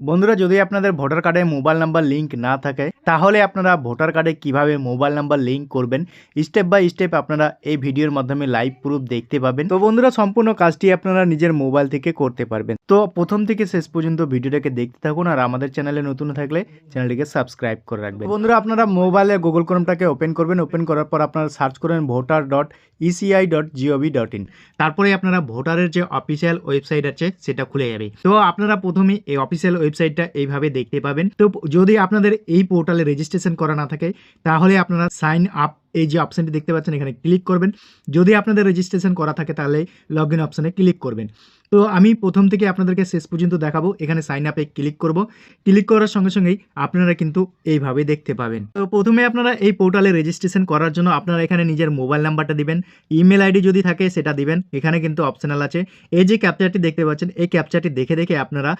বন্ধুরা, যদি আপনাদের ভোটার কার্ডে মোবাইল নাম্বার লিঙ্ক না থাকে, তাহলে আপনারা ভোটার কার্ডে কীভাবে মোবাইল নাম্বার লিঙ্ক করবেন, স্টেপ বাই স্টেপ আপনারা এই ভিডিওর মাধ্যমে লাইভ প্রুফ দেখতে পাবেন। তো বন্ধুরা, সম্পূর্ণ কাজটি আপনারা নিজের মোবাইল থেকে করতে পারবেন। তো প্রথম থেকে শেষ পর্যন্ত ভিডিওটাকে দেখতে থাকুন আর আমাদের চ্যানেলে নতুন থাকলে চ্যানেলটিকে সাবস্ক্রাইব করে রাখবেন। বন্ধুরা, আপনারা মোবাইলে গুগল ক্রোমটাকে ওপেন করবেন, ওপেন করার পর আপনারা সার্চ করবেন voter dot ECI dot GOV dot in তারপরে আপনারা ভোটারের যে অফিসিয়াল ওয়েবসাইট আছে, সেটা খুলে যাবে। তো আপনারা প্রথমে এই অফিসিয়াল ওয়েবসাইটটা এইভাবে দেখতে পাবেন। তো যদি আপনাদের এই পোর্টালে রেজিস্ট্রেশন করা না থাকে, তাহলে আপনারা সাইন আপ এই যে অপশানটি দেখতে পাচ্ছেন, এখানে ক্লিক করবেন। যদি আপনাদের রেজিস্ট্রেশন করা থাকে, তাহলে লগ ইন অপশানে ক্লিক করবেন। তো আমি প্রথম থেকে আপনাদেরকে শেষ পর্যন্ত দেখাবো, এখানে সাইন আপে ক্লিক করব। ক্লিক করার সঙ্গে সঙ্গেই আপনারা কিন্তু এইভাবে দেখতে পাবেন। তো প্রথমে আপনারা এই পোর্টালে রেজিস্ট্রেশন করার জন্য আপনারা এখানে নিজের মোবাইল নাম্বারটা দিবেন। ইমেল আইডি যদি থাকে, সেটা দিবেন। এখানে কিন্তু অপশনাল আছে। এই যে ক্যাপচারটি দেখতে পাচ্ছেন, এই ক্যাপচারটি দেখে দেখে আপনারা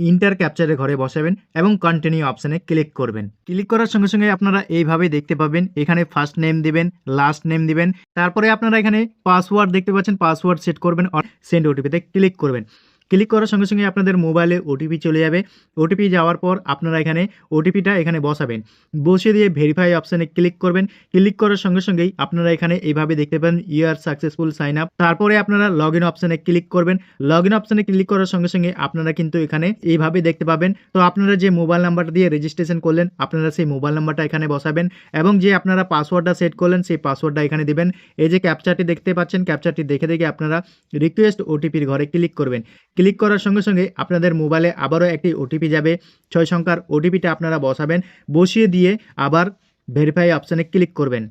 ইন্টার ক্যাপচারে ঘরে বসাবেন এবং কন্টিনিউ অপশানে ক্লিক করবেন। ক্লিক করার সঙ্গে সঙ্গে আপনারা এইভাবে দেখতে পাবেন, এখানে ফার্স্ট নেম দিবেন লাস্ট নেম দিবেন, তারপরে আপনারা এখানে পাসওয়ার্ড দেখতে পাচ্ছেন পাসওয়ার্ড সেট করবেন সেন্ড ওটিপিতে ক্লিক করবেন। ক্লিক করার সঙ্গে সঙ্গে আপনাদের মোবাইলে ওটিপি চলে যাবে। ওটিপি যাওয়ার পর আপনারা এখানে ওটিপিটা এখানে বসাবেন। বসিয়ে দিয়ে ভেরিফাই অপশানে ক্লিক করবেন। ক্লিক করার সঙ্গে সঙ্গেই আপনারা এখানে এইভাবে দেখতে পাবেন ইয়ার সাকসেসফুল সাইন আপ তারপরে আপনারা লগ ইন অপশানে ক্লিক করবেন। লগ ইন অপশানে ক্লিক করার সঙ্গে সঙ্গে আপনারা কিন্তু এখানে এইভাবে দেখতে পাবেন। তো আপনারা যে মোবাইল নাম্বারটা দিয়ে রেজিস্ট্রেশন করলেন, আপনারা সেই মোবাইল নাম্বারটা এখানে বসাবেন এবং যে আপনারা পাসওয়ার্ডটা সেট করলেন, সেই পাসওয়ার্ডটা এখানে দিবেন। এই যে ক্যাপচারটি দেখতে পাচ্ছেন ক্যাপচারটি দেখে দেখে আপনারা রিকোয়েস্ট ওটিপির ঘরে ক্লিক করবেন। ক্লিক করার সঙ্গে সঙ্গে আপনাদের মোবাইলে আবারও একটি ওটিপি যাবে। ছয় সংখ্যার ওটিপিটা আপনারা বসাবেন। বসিয়ে দিয়ে আবার ভেরিফাই অপশানে ক্লিক করবেন।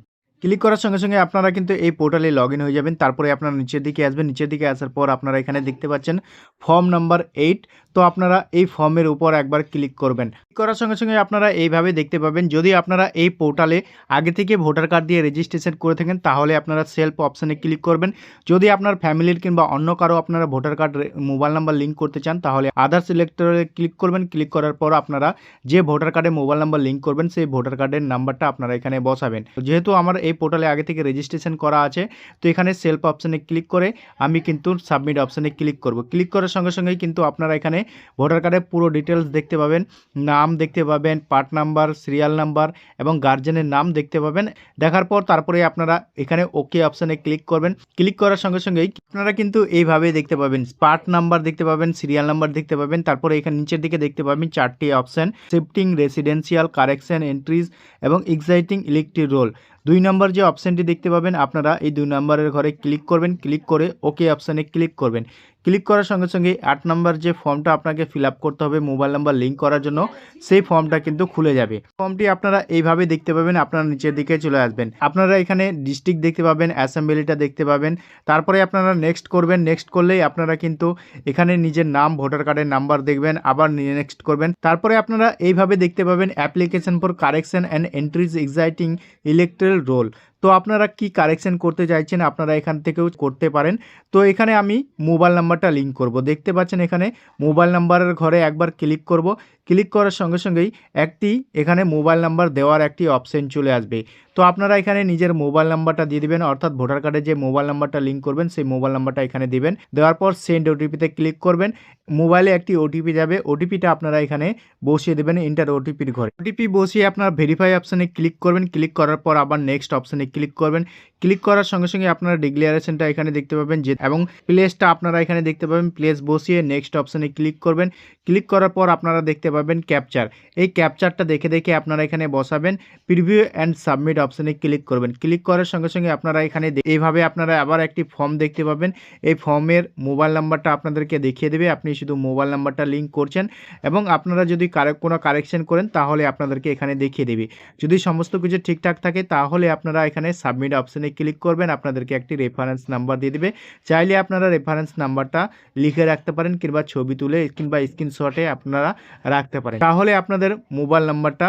ক্লিক করার সঙ্গে সঙ্গে আপনারা কিন্তু এই পোর্টালে লগ হয়ে যাবেন। তারপরে আপনারা নিচের দিকে আসবেন। নিচের দিকে আসার পর আপনারা এখানে দেখতে পাচ্ছেন ফর্ম নাম্বার এইট। তো আপনারা এই ফর্মের উপর একবার ক্লিক করবেন। ক্লিক করার সঙ্গে সঙ্গে আপনারা এইভাবে দেখতে পাবেন, যদি আপনারা এই পোর্টালে আগে থেকে ভোটার কার্ড দিয়ে রেজিস্ট্রেশন করে থাকেন, তাহলে আপনারা সেলফ অপশানে ক্লিক করবেন। যদি আপনার ফ্যামিলির কিংবা অন্য কারও আপনারা voter card mobile number link করতে চান, তাহলে আধার সিলেক্টরে ক্লিক করবেন। ক্লিক করার পর আপনারা যে ভোটার কার্ডে মোবাইল নাম্বার লিঙ্ক করবেন, সেই ভোটার কার্ডের নাম্বারটা আপনারা এখানে বসাবেন। যেহেতু আমার এই পোর্টালে আগে থেকে রেজিস্ট্রেশন করা আছে। তো এখানে সেলফ অপশানে ক্লিক করে আমি কিন্তু সাবমিট অপশানে ক্লিক করব। ক্লিক করার সঙ্গে সঙ্গেই কিন্তু আপনারা এখানে ভোটার কার্ডের পুরো ডিটেলস দেখতে পাবেন, নাম দেখতে পাবেন পার্ট নাম্বার সিরিয়াল নাম্বার এবং গার্জেনের নাম দেখতে পাবেন। দেখার পর তারপরে আপনারা এখানে ওকে অপশানে ক্লিক করবেন। ক্লিক করার সঙ্গে সঙ্গেই আপনারা কিন্তু এইভাবে দেখতে পাবেন। পার্ট নাম্বার দেখতে পাবেন সিরিয়াল নাম্বার দেখতে পাবেন। তারপরে এখানে নিচের দিকে দেখতে পাবেন চারটি option shifting residential correction entries এবং এক্সাইটিং ইলেকট্রিক রোল দুই নম্বর যে অপশানটি দেখতে পাবেন, আপনারা এই দুই নম্বরের ঘরে ক্লিক করবেন ক্লিক করে ওকে অপশানে ক্লিক করবেন। ক্লিক করার সঙ্গে সঙ্গে আট নম্বর যে ফর্মটা আপনাকে ফিল করতে হবে, মোবাইল নাম্বার লিঙ্ক করার জন্য, সেই ফর্মটা কিন্তু খুলে যাবে। ফর্মটি আপনারা এইভাবে দেখতে পাবেন, আপনারা নিচের দিকে চলে আসবেন। আপনারা এখানে ডিস্ট্রিক্ট দেখতে পাবেন, অ্যাসেম্বলিটা দেখতে পাবেন। তারপরে আপনারা নেক্সট করবেন, নেক্সট করলেই আপনারা কিন্তু এখানে নিজের নাম, ভোটার কার্ডের নাম্বার দেখবেন, আবার নেক্সট করবেন। তারপরে আপনারা এইভাবে দেখতে পাবেন, application for correction and entries exciting electoral roll. তো আপনারা কি কারেকশন করতে চাইছেন আপনারা এখান থেকেও করতে পারেন। তো এখানে আমি মোবাইল নাম্বারটা লিঙ্ক করব। দেখতে পাচ্ছেন এখানে মোবাইল নাম্বারের ঘরে একবার ক্লিক করব। ক্লিক করার সঙ্গে সঙ্গেই একটি এখানে মোবাইল নাম্বার দেওয়ার একটি অপশন চলে আসবে। তো আপনারা এখানে নিজের মোবাইল নাম্বারটা দিয়ে দেবেন, অর্থাৎ ভোটার কার্ডে যে মোবাইল নাম্বারটা লিঙ্ক করবেন, সেই মোবাইল নাম্বারটা এখানে দেবেন। দেওয়ার পর সেন্ড ওটিপিতে ক্লিক করবেন। মোবাইলে একটি ওটিপি যাবে, ওটিপিটা আপনারা এখানে বসিয়ে দেবেন ইন্টার ওটিপির ঘরে। ওটিপি বসিয়ে আপনার ভেরিফাই অপশানে ক্লিক করবেন। ক্লিক করার পর আবার নেক্সট অপশানে ক্লিক করবেন। ক্লিক করার সঙ্গে সঙ্গে আপনারা ডিক্লিয়ারেশনটা এখানে দেখতে পাবেন যে, এবং প্লেসটা আপনারা এখানে দেখতে পাবেন প্লেস বসিয়ে নেক্সট অপশানে ক্লিক করবেন। ক্লিক করার পর আপনারা দেখতে পাবেন ক্যাপচার এই ক্যাপচারটা দেখে দেখে আপনারা এখানে বসাবেন প্রিভিউ অ্যান্ড সাবমিট অপশানে ক্লিক করবেন। ক্লিক করার সঙ্গে সঙ্গে আপনারা এখানে এইভাবে আপনারা আবার একটি ফর্ম দেখতে পাবেন। এই ফর্মের মোবাইল নাম্বারটা আপনাদেরকে দেখিয়ে দেবে, আপনি শুধু মোবাইল নাম্বারটা লিঙ্ক করছেন, এবং আপনারা যদি কোনো কারেকশন করেন, তাহলে আপনাদেরকে এখানে দেখিয়ে দেবে। যদি সমস্ত কিছু ঠিকঠাক থাকে, তাহলে আপনারা এখানে সাবমিট অপশানে ক্লিক করবেন, আপনাদেরকে একটি রেফারেন্স নাম্বার দিয়ে দেবে। চাইলে আপনারা রেফারেন্স নাম্বারটা লিখে রাখতে পারেন কিংবা ছবি তুলে কিংবা স্ক্রিনশটে আপনারা রাখতে পারেন। তাহলে আপনাদের মোবাইল নাম্বারটা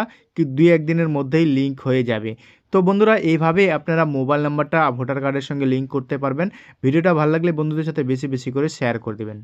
দুই একদিনের মধ্যেই লিঙ্ক হয়ে যাবে। তো বন্ধুরা, এইভাবে আপনারা মোবাইল নাম্বারটা ভোটার কার্ডের সঙ্গে লিঙ্ক করতে পারবেন। ভিডিওটা ভালো লাগলে বন্ধুদের সাথে বেশি বেশি করে শেয়ার করে দেবেন।